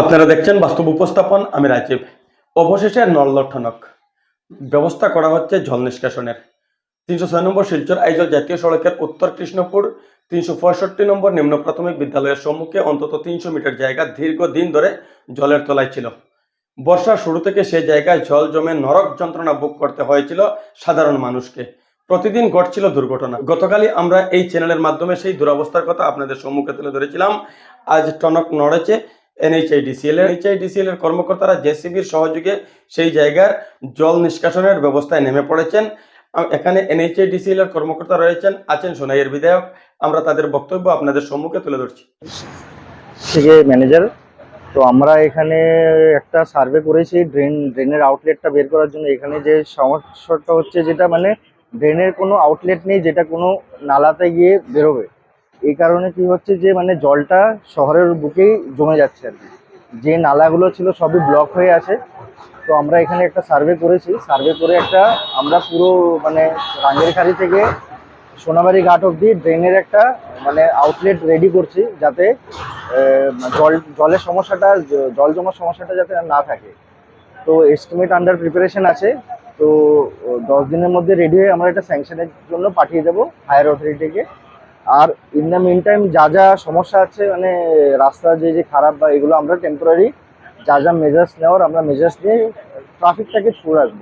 আপনারা দেখছেন বাস্তব উপস্থাপন, আমি রাজীব। অবশেষে নল্লঠনক ব্যবস্থা করা হচ্ছে জল নিষ্কাশনের। তিনশো ছয় নম্বর শিলচর আইজল জাতীয় সড়কের উত্তর কৃষ্ণপুর, তিনশো পঁয়ষট্টি নম্বর নিম্ন প্রাথমিক বিদ্যালয়ের সম্মুখে অন্তত তিনশো মিটার জায়গা দীর্ঘদিন ধরে জলের তলায় ছিল। বর্ষার শুরু থেকে সে জায়গায় জল জমে নরক যন্ত্রণা ভোগ করতে হয়েছিল সাধারণ মানুষকে। প্রতিদিন ঘটছিল দুর্ঘটনা। গতকালই আমরা এই চ্যানেলের মাধ্যমে সেই দুরবস্থার কথা আপনাদের সম্মুখে তুলে ধরেছিলাম। আজ টনক নড়েছে এনএইচআইডিসিএল এর। এইচআইডিসিএল এর কর্মকর্তারা জেসিবির সহযোগে সেই জায়গার জল নিষ্কাশনের ব্যবস্থায় নেমে পড়েছেন। এখানে এনএইচআইডিসিএল এর কর্মকর্তা রয়েছেন আছেন সোনাইয়ের বিধায়ক। আমরা তাদের বক্তব্য আপনাদের সম্মুখে তুলে ধরছি। থেকে ম্যানেজার তো আমরা এখানে একটা সার্ভে করেছি ড্রেন ড্রেনের আউটলেটটা বের করার জন্য। এখানে যে সমস্যাটা হচ্ছে যেটা মানে ড্রেনের কোনো আউটলেট নেই যেটা কোনো নালাতে গিয়ে বেরোবে। এই কারণে কি হচ্ছে যে মানে জলটা শহরের বুকেই জমে যাচ্ছে আর কি। যে নালাগুলো ছিল সবই ব্লক হয়ে আছে। তো আমরা এখানে একটা সার্ভে করেছি। সার্ভে করে একটা আমরা পুরো মানে রাঙ্গেরখাড়ি থেকে সোনাবাড়ি ঘাট অবধি ড্রেনের একটা মানে আউটলেট রেডি করছি যাতে জল, জলের সমস্যাটা, জল জমার সমস্যাটা যাতে না থাকে। তো এস্টিমেট আন্ডার প্রিপারেশন আছে। তো দশ দিনের মধ্যে রেডি হয়ে আমরা এটা স্যাংশনের জন্য পাঠিয়ে দেবো হায়ার অথরিটিকে আর ইন দ্য মিন টাইম যা যা সমস্যা আছে মানে রাস্তা যে যে খারাপ বা এগুলো আমরা টেম্পোরারি যা যা মেজার্স নেওয়ার আমরা মেজার্স নিয়ে ট্রাফিকটাকে ছুড়ে রাখব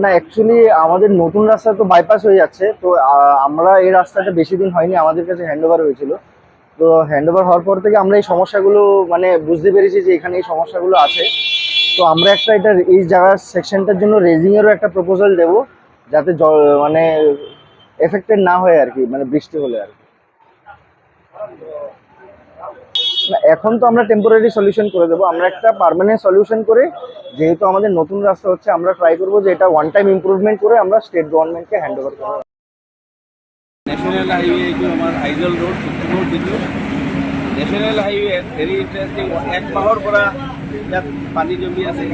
না অ্যাকচুয়ালি আমাদের নতুন রাস্তা তো বাইপাস হয়ে যাচ্ছে তো আমরা এই রাস্তাটা বেশি দিন হয়নি আমাদের কাছে হ্যান্ড ওভার হয়েছিল। তো হ্যান্ড ওভার হওয়ার পর থেকে আমরা এই সমস্যাগুলো মানে বুঝতে পেরেছি যে এখানে এই সমস্যাগুলো আছে। তো আমরা একটা এটা এই জায়গার সেকশনটার জন্য রেজিংয়েরও একটা প্রপোজাল দেব, যাতে মানে এফেক্টেড না হয় আর কি মানে বৃষ্টি হলে আর কি। এখন তো আমরা টেম্পোরারি সলিউশন করে দেবো। আমরা একটা পার্মানেন্ট সলিউশন করে, যেহেতু আমাদের নতুন রাস্তা হচ্ছে, আমরা ট্রাই করব যে এটা ওয়ান টাইম ইমপ্রুভমেন্ট করে আমরা স্টেট গভর্নমেন্টকে হ্যান্ড ওভার করব ন্যাশনাল হাইওয়ে এইটো আমাৰ আইজল ৰোড সুখপুৰ যিটো নেশ্যনেল হাইৱে ভেৰি ইণ্টাৰেষ্টিং এক মাহৰ পৰা ইয়াত পানী জমি আছে।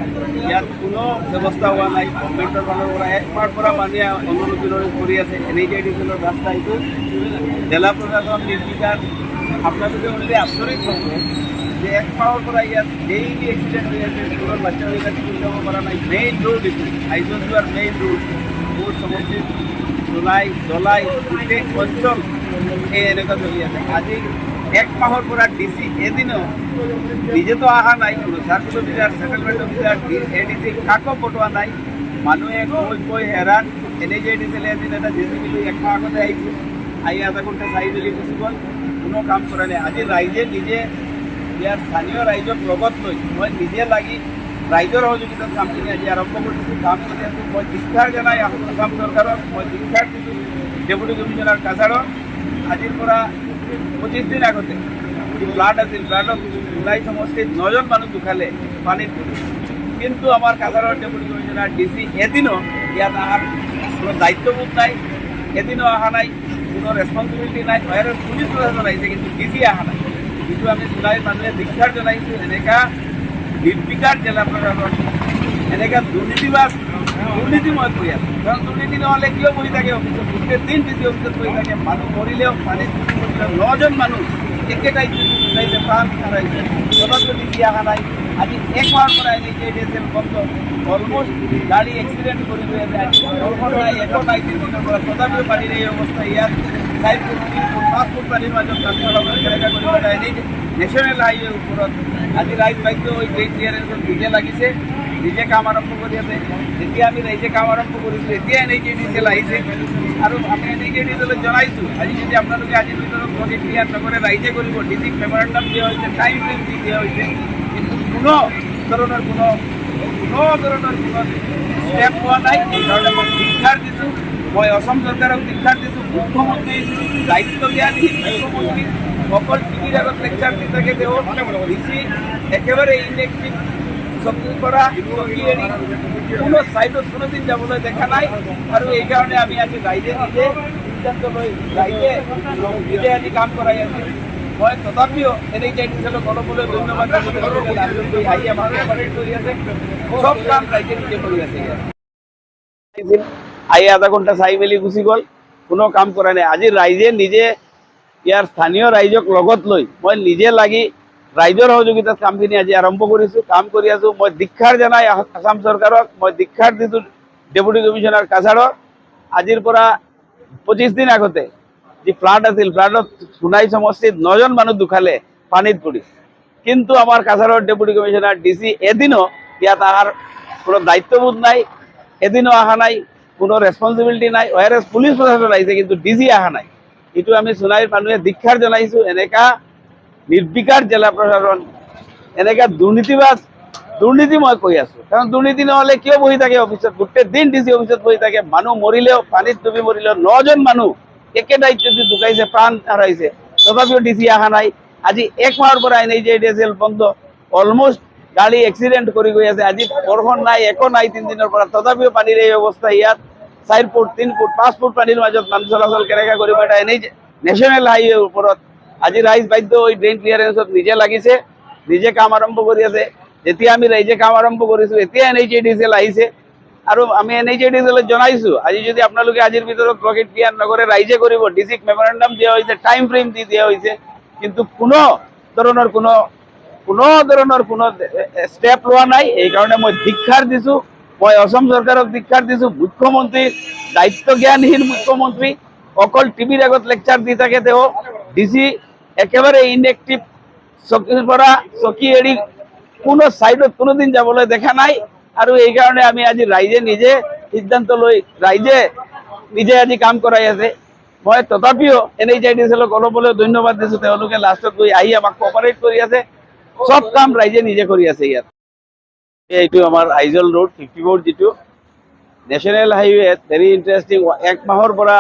ইয়াত কোনো ব্যৱস্থা হোৱা নাই গভৰ্ণমেণ্টৰ ফালৰ পৰা এক মাহৰ পৰা মানুহে অনুৰোধ কৰি আছে। এন এইচ আই ডি চিলৰ ৰাস্তা এইটো। জিলা প্ৰশাসন নিৰ্বিকাৰ আপোনালোকে শুনিলে আচৰিত হ'ব যে এক মাহৰ পৰা ইয়াত ডেইলি এক্সিডেণ্ট হৈ আছে, স্কুলৰ বাচ্চাবিলাক স্কুল যাব পৰা নাই। মেইন ৰোড এইটো আইজল যোৱাৰ মেইন ৰোড বহুত সমষ্টিত জুলাই জলাই গোটেই অঞ্চল এই এনেকুৱা চলি আছে। আজি এক মাহৰ পৰা ডি চি এদিনো নিজেতো অহা নাই, কোনো circle officer settlement officer A D C কাকো পঠোৱা নাই। মানুহে কৈ কৈ হেৰাণ এনে যে দিছিলে এদিন এটা জে চি বি এক মাহ আগতে আহিছিল আহি আধা ঘণ্টা চাই মেলি গুচি গ'ল, কোনো কাম কৰা নাই। আজি ৰাইজে নিজে ইয়াৰ স্থানীয় ৰাইজক লগত লৈ, মই নিজে লাগি ৰাইজৰ সহযোগিতাত কামখিনি আজি আৰম্ভ কৰিছোঁ। কাম কৰি আছোঁ মই ধিক্ষাৰ জনাই আসাম চৰকাৰক মই ধিক্ষাৰ দিছোঁ ডেপুটি কমিশ্যনাৰ কাছাৰক আজিৰ পৰা পঁচিছ দিন আগতে যি ফ্লাড আছিল ফ্লাডত জুলাই সমষ্টিত নজন মানুহ ঢুকালে পানীত কিন্তু আমাৰ কাছাৰৰ ডেপুটি কমিশ্যনাৰ ডি চি এদিনো ইয়াত অহাৰ কোনো দায়িত্ববোধ নাই। এদিনো অহা নাই, কোনো ৰেচপনচিবিলিটি নাই। বাহিৰৰ পুলিচ প্ৰশাসন আহিছে, কিন্তু ডি চি অহা নাই। যিটো আমি জুলাইৰ মানুহে ধিক্ষাৰ জনাইছোঁ এনেকুৱা নিৰ্বিকাৰ জিলা প্ৰশাসন এনেকুৱা দুৰ্নীতিবাজ দুৰ্নীতিময় কৰি আছে। কাৰণ দুৰ্নীতি নহ'লে কিয় বহি থাকে অফিচত? গোটেই দিন ডিচি অফিচত বহি থাকে। মানুহ মৰিলেও পানীত নজন মানুহ একেটাই জুলাইতে প্ৰাণ হেৰাইছে ডিচি অহা নাই। আজি এক মাহৰ পৰা এনেকৈ ডি এছ এল বন্ধ অলমষ্ট গাড়ী এক্সিডেণ্ট কৰি গৈ আছে বৰষুণ নাই একো নাই তথাপিও পানীৰ এই অৱস্থা ইয়াত। কেনেকৈ কৰিব এনেই নেশ্যনেল হাইৱেৰ ওপৰত আজি ৰাইজ হৈ গেট ক্লিয়াৰেঞ্চত নিজে লাগিছে নিজে কাম আৰম্ভ কৰি আছে যেতিয়া আমি ৰাইজে কাম আৰম্ভ কৰিছোঁ এতিয়া এনেই কে ডি চিএল আহিছে আৰু আমি এনেই কে ডি জনাইছোঁ আজি যদি আপোনালোকে আজিৰ ভিতৰত প্ৰজেক্ট ক্লিয়াৰ নকৰে ৰাইজে কৰিব ডিচিক মেমৰেণ্ডাম দিয়া হৈছে টাইম দি দিয়া হৈছে কিন্তু কোনো ধৰণৰ কোনো কোনো ধৰণৰ কোনো ষ্টেপ হোৱা নাই সেইকাৰণে মই ধিক্ষাৰ দিছোঁ মই অসম চৰকাৰক ধিক্ষাৰ দিছোঁ মুখ্যমন্ত্ৰী দায়িত্বজ্ঞানহীন মুখ্যমন্ত্ৰী অকল টিভিৰ আগত লেকচাৰ দি থাকে বেছি একেবাৰে ইলেক্ট্ৰিক চকীৰ পৰা চকী কোনো ছাইডত কোনোদিন যাবলৈ দেখা নাই। আৰু এইকাৰণে আমি আজি ৰাইজে নিজে সিদ্ধান্ত লৈ ৰাইজে নিজে আজি কাম কৰাই আছে। মই তথাপিও যে দিছিলোঁ অলপলৈ ধন্যবাদ আহি আমাক আছে। কাম ৰাইজে নিজে কৰি আছে। আহি আধা ঘণ্টা চাই মেলি গুচি গ'ল, কোনো কাম কৰা নাই। আজি ৰাইজে নিজে ইয়াৰ স্থানীয় ৰাইজক লগত লৈ মই নিজে লাগি ৰাইজৰ সহযোগিতাত কামখিনি আজি আৰম্ভ কৰিছোঁ, কাম কৰি আছোঁ। মই দীক্ষাৰ জনাই আসাম চৰকাৰক, মই দীক্ষাৰ দিছোঁ ডেপুটি কমিশ্যনাৰ কাছাৰক আজিৰ পৰা পঁচিছ দিন আগতে যি ফ্লাড আছিল, ফ্লাডত সোণাই সমষ্টিত নজন মানুহ ঢুকালে পানীত পৰি। কিন্তু আমাৰ কাছাৰৰ ডেপুটি কমিশ্যনাৰ ডি চি এদিনো ইয়াত অহাৰ কোনো দায়িত্ববোধ নাই, এদিনো অহা নাই। কোনো ৰেচপনচিবিলিটি নাই এছ পুলিচ প্ৰশাসন আহিছে কিন্তু ডি চি অহা নাই। এইটো আমি সোণাইৰ মানুহে দীক্ষাৰ জনাইছোঁ, এনেকা নিৰ্বিকাৰ জিলা প্ৰশাসন, এনেকা দুৰ্নীতিবাজ, দুৰ্নীতি মই কৈ আছো। কাৰণ দুৰ্নীতি নহ'লে কিয় বহি থাকে অফিচত? গোটেই দিন ডি চি অফিচত বহি থাকে, মানুহ মৰিলেও, পানীত ডুবি মৰিলেও, নজন মানুহ একে দায়িত্বত ঢুকাইছে, প্ৰাণ হেৰাইছে। তথাপিও ডি অহা নাই। আজি এক মাহৰ পৰা এন এইচ ডি বন্ধ অলমষ্ট গাড়ী এক্সিডেণ্ট কৰি গৈ আছে। আজি বৰষুণ নাই, একো নাই তিনিদিনৰ পৰা। তথাপিও পানীৰ এই অৱস্থা ইয়াত। চাৰি ফুট, তিনি ফুট, পাঁচ ফুট পানীৰ মাজত মানুহ চলাচল কেনেকৈ কৰিব এটা এনেই নেশ্যনেল হাইৱেৰ ওপৰত। আজি ৰাইজ বাধ্য হৈ ড্ৰেইন ক্লিয়াৰেন্সত নিজে লাগিছে, নিজে কাম আৰম্ভ কৰি আছে। যেতিয়া আমি ৰাইজে কাম আৰম্ভ কৰিছোঁ, এতিয়া N H A D C L আহিছে। আৰু আমি N H A D C এলত জনাইছোঁ, আজি যদি আপোনালোকে আজিৰ ভিতৰত প্ৰকেট ক্লিয়াৰ নকৰে, ৰাইজে কৰিব। ডি চিক মেমৰেণ্ডাম দিয়া হৈছে টাইম ফ্ৰেম দি দিয়া হৈছে। কিন্তু কোনো ধৰণৰ কোনো কোনো ধৰণৰ কোনো ষ্টেপ লোৱা নাই। এইকাৰণে মই ধিক্ষাৰ দিছোঁ। মই অসম চৰকাৰক ধিক্ষাৰ দিছোঁ, মুখ্যমন্ত্ৰী দায়িত্ব জ্ঞানহীন মুখ্যমন্ত্ৰী, অকল টিভিৰ আগত লেকচাৰ দি থাকে তেওঁ ডি চি একেবাৰে ইনএক্টিভ চকীৰ পৰা চকী এৰি কোনো ছাইডত কোনোদিন যাবলৈ দেখা নাই আৰু এইকাৰণে আমি আজি ৰাইজে নিজে সিদ্ধান্ত লৈ, ৰাইজে নিজে আজি কাম কৰাই আছে। মই তথাপিও এন এইচ আই অলপ হ'লেও ধন্যবাদ দিছোঁ, তেওঁলোকে লাষ্টত গৈ আহি আমাক কপাৰেট কৰি আছে। চব কাম ৰাইজে নিজে কৰি আছে ইয়াত। এইটো আমাৰ আইজল ৰোড ফিফটি ফ'ৰ যিটো নেশ্যনেল হাইৱে ভেৰি ইণ্টাৰেষ্টিং এক মাহৰ পৰা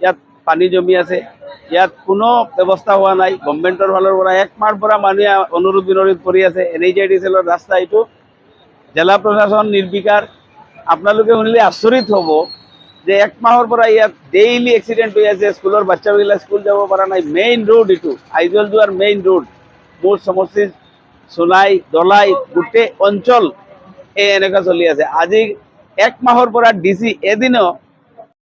ইয়াত পানী জমি আছে। ইয়াত কোনো ব্যৱস্থা হোৱা নাই গভৰ্ণমেণ্টৰ ফালৰ পৰা এক মাহৰ পৰা মানুহে অনুৰোধ বিনৰোধ কৰি আছে। এন এইচ আই ডি চেলৰ ৰাস্তা এইটো। জিলা প্ৰশাসন নিৰ্বিকাৰ। আপোনালোকে শুনিলে আচৰিত হ'ব যে এক মাহৰ পৰা ইয়াত ডেইলি এক্সিডেণ্ট হৈ আছে। স্কুলৰ বাচ্চাবিলাক স্কুল যাব পৰা নাই। মেইন ৰোড এইটো আইজল যোৱাৰ মেইন ৰোড মোৰ সমষ্টিৰ সোণাই দলাই গোটেই অঞ্চল এই এনেকুৱা চলি আছে। আজি এক মাহৰ পৰা ডি চি এদিনো